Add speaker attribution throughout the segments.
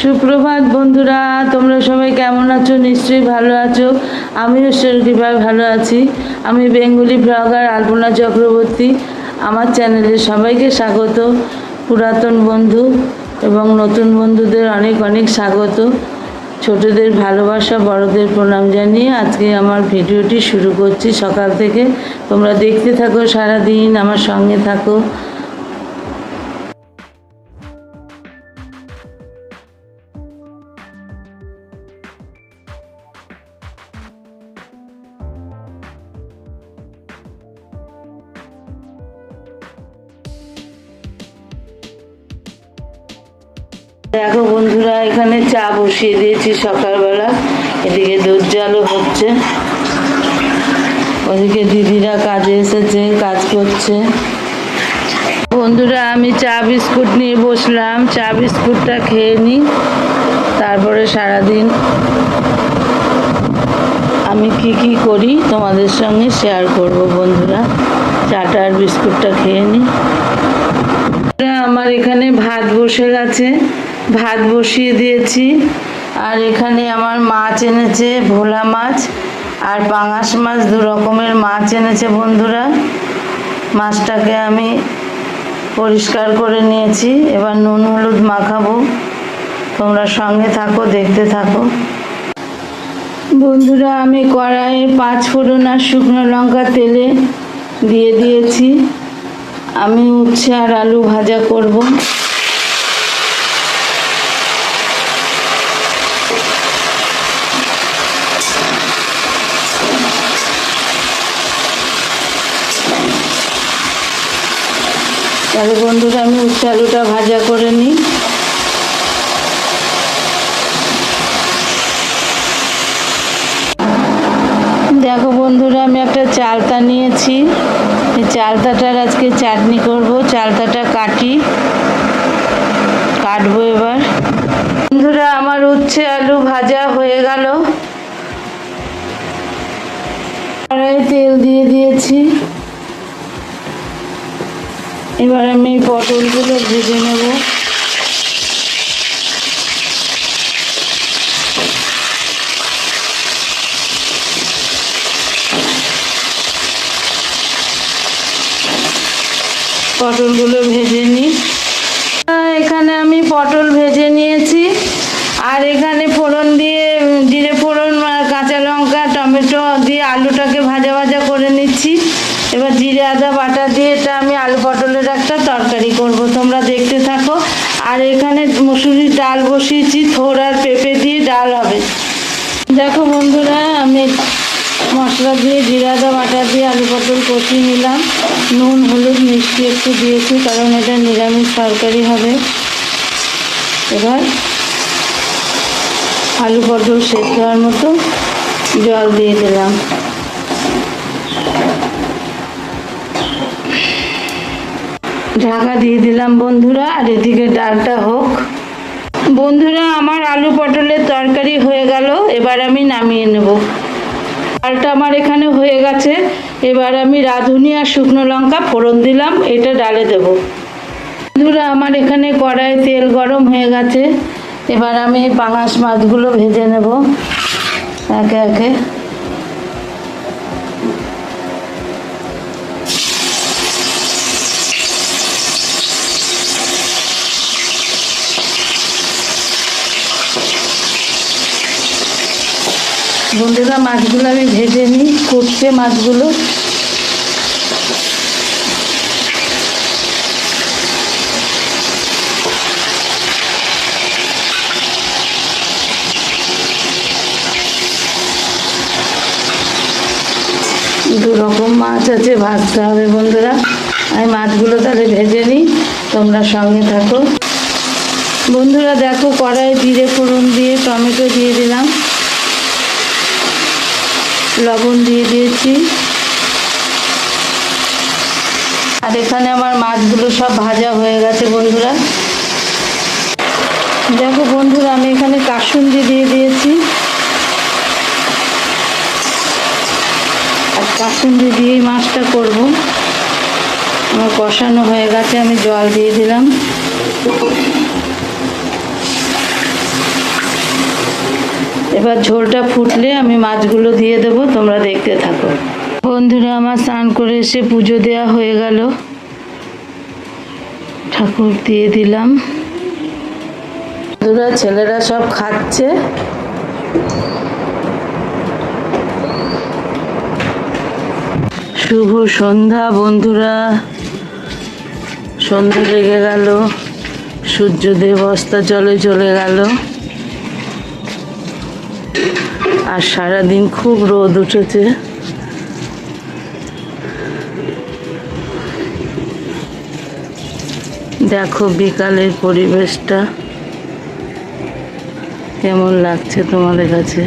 Speaker 1: সুপ্রভাত বন্ধুরা, তোমরা সবাই কেমন আছো? নিশ্চয়ই ভালো আছো। আমিও কৃপায় ভালো আছি। আমি বেঙ্গলি ব্লগার আলপনা চক্রবর্তী। আমার চ্যানেলে সবাইকে স্বাগত। পুরাতন বন্ধু এবং নতুন বন্ধুদের অনেক অনেক স্বাগত। ছোটদের ভালোবাসা, বড়দের প্রণাম জানিয়ে আজকে আমার ভিডিওটি শুরু করছি সকাল থেকে। তোমরা দেখতে থাকো সারা দিন আমার সঙ্গে থাকো। দেখো বন্ধুরা, এখানে চা বসিয়ে দিয়েছি সকালবেলা। এদিকে দুধ জালও হচ্ছে। ওদিকে দিদিরা কাজে এসেছে, কাজ করছে। বন্ধুরা, আমি চা বিস্কুট নিয়ে বসলাম। চা বিস্কুটটা খেয়ে নিই। তারপরে সারাদিন আমি কি কি করি তোমাদের সঙ্গে শেয়ার করব বন্ধুরা। চাটা আর বিস্কুটটা খেয়ে নিই। আমার এখানে ভাত বসে গেছে। ভাত বসিয়ে দিয়েছি। আর এখানে আমার মাছ এনেছে, ভোলা মাছ আর পাঙাশ মাছ, দু রকমের মাছ এনেছে বন্ধুরা। মাছটাকে আমি পরিষ্কার করে নিয়েছি। এবার নুন হলুদ মাখাবো। তোমরা সঙ্গে থাকো, দেখতে থাকো। বন্ধুরা, আমি কড়াইয়ে পাঁচ ফোড়ন আর শুকনো লঙ্কা তেলে দিয়ে দিয়েছি। আমি উচ্ছে আর আলু ভাজা করব। তাহলে বন্ধুরা আমি উচ্ছে আলুটা ভাজা করে নিই। দেখো বন্ধুরা, আমি একটা চালতা নিয়েছি। এই চালতাটার আজকে চাটনি করব। চালতাটা কাটি। কাটবো এবার। বন্ধুরা, আমার উচ্ছে আলু ভাজা হয়ে গেল। কড়াই তেল দিয়ে দিয়েছি। এবার আমি পটলগুলো ভেজে নেব। পটলগুলো ভেজে নিই এখানে আমি পটল ভেজে নিয়েছি। আর এখানে ফোড়ন দিয়ে, জিরে ফোড়ন কাঁচা লঙ্কা, টমেটো দিয়ে আলুটাকে ভাজা ভাজা করে নিচ্ছি। এবার জিরে আদা বাটা দিয়ে এটা আমি আলু পটলের একটা তরকারি করব তোমরা দেখতে থাকো আর এখানে মুসুরির ডাল বসিয়েছি, থোর আর পেঁপে দিয়ে ডাল হবে। দেখো বন্ধুরা, আমি মশলা দিয়ে জিরা আদা বাটা দিয়ে আলু পটল কষিয়ে নিলাম। নুন, হলুদ, মিষ্টি একটু দিয়েছি, কারণ এটা নিরামিষ তরকারি হবে। এবার আলু পটল সেদ্ধ হওয়ার মতো জল দিয়ে দিলাম। ঢাকা দিয়ে দিলাম বন্ধুরা, আর এদিকে ডালটা হোক। বন্ধুরা, আমার আলু পটলের তরকারি হয়ে গেল, এবার আমি নামিয়ে নেব। ডালটা আমার এখানে হয়ে গেছে, এবার আমি রাঁধুনি আর শুকনো লঙ্কা ফোড়ন দিলাম, এটা ডালে দেব। বন্ধুরা, আমার এখানে কড়াই তেল গরম হয়ে গেছে, এবার আমি পাঙাশ মাছগুলো ভেজে নেব, একে একে। বন্ধুরা, মাছগুলো আমি ভেজে নিই ফুটছে মাছগুলো। দু রকম মাছ আছে, ভাজতে হবে বন্ধুরা। আমি মাছগুলো তাহলে ভেজে নিই, তোমরা সঙ্গে থাকো। বন্ধুরা, দেখো কড়াই জিরে ফোড়ন দিয়ে টমেটো দিয়ে দিলাম। লবণ দিয়ে দিয়েছি। আর এখানে আমার মাছগুলো সব ভাজা হয়ে গেছে বন্ধুরা। দেখো বন্ধুরা, আমি এখানে কাসুন্দি দিয়ে দিয়েছি। আর কাসুন্দি দিয়েই মাছটা করব। আমার কষানো হয়ে গেছে, আমি জল দিয়ে দিলাম। এবার ঝোলটা ফুটলে আমি মাছগুলো দিয়ে দেবো, তোমরা দেখতে থাকো। বন্ধুরা, আমার স্নান করে এসে পুজো দেওয়া হয়ে গেল। ঠাকুর দিয়ে দিলাম। বন্ধুরা, ছেলেরা সব খাচ্ছে। শুভ সন্ধ্যা, বন্ধুরা। সন্ধ্যা লেগে গেল। সূর্যদেব অস্তাচলে চলে গেল। আর সারাদিন খুব রোদ উঠেছে। দেখো বিকালের পরিবেশটা কেমন লাগছে তোমাদের কাছে?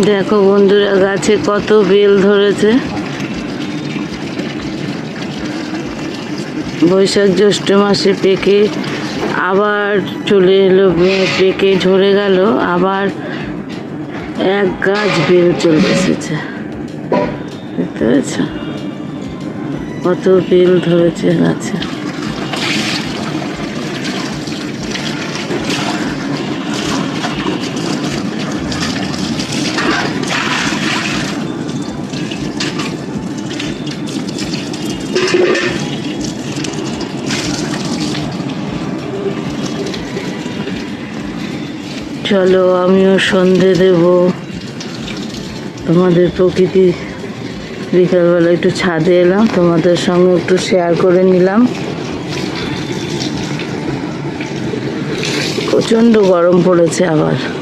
Speaker 1: দেখো বন্ধুরা, গাছে কত বেল ধরেছে। বৈশাখ জ্যৈষ্ঠ মাসে পেকে আবার চলে এলো, পেকে ঝরে গেল, আবার এক গাছ বেল চলে এসেছে। দেখতে পেয়েছ? কত বেল ধরেছে গাছে। চলো, আমিও সন্ধে দেব। তোমাদের প্রকৃতি বিকালবেলা একটু ছাদে এলাম, তোমাদের সঙ্গে একটু শেয়ার করে নিলাম। প্রচণ্ড গরম পড়েছে আবার।